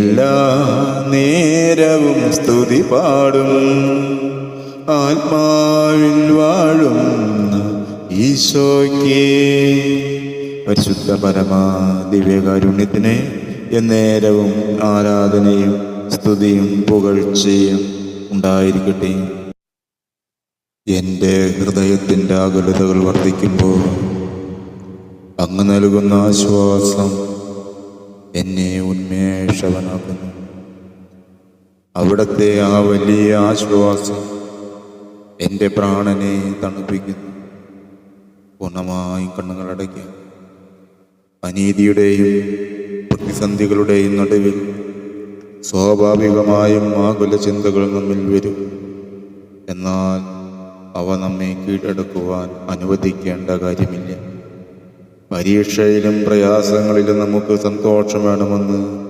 എല്ലാ നേരവും സ്തുതി പാടും. ആത്മാവിൽ വാഴും ഈശോയ്ക്ക്. പരിശുദ്ധ പരമാ ദിവ്യകാരുണ്യത്തിന് എന്നേരവും ആരാധനയും സ്തുതിയും പുകഴ്ചയും ഉണ്ടായിരിക്കട്ടെ. എന്റെ ഹൃദയത്തിന്റെ ആകുലതകൾ വർദ്ധിക്കുമ്പോൾ അങ്ങ് നൽകുന്ന ആശ്വാസം എന്നെ ഉന്മേഷവനാക്കുന്നു. അവിടുത്തെ ആ വലിയ ആശ്വാസം എന്റെ പ്രാണനെ തണുപ്പിക്കുന്നു. പൂർണമായി കണ്ണുകളടയ്ക്കുക അനീതിയുടെയും പ്രതിസന്ധികളുടെയും നടുവിൽ സ്വാഭാവികമായും ആകുല ചിന്തകൾ നമ്മിൽ വരും. എന്നാൽ അവ നമ്മെ കീഴടക്കുവാൻ അനുവദിക്കേണ്ട കാര്യമില്ല. പരീക്ഷയിലും പ്രയാസങ്ങളിലും നമുക്ക് സന്തോഷം വേണമെന്ന്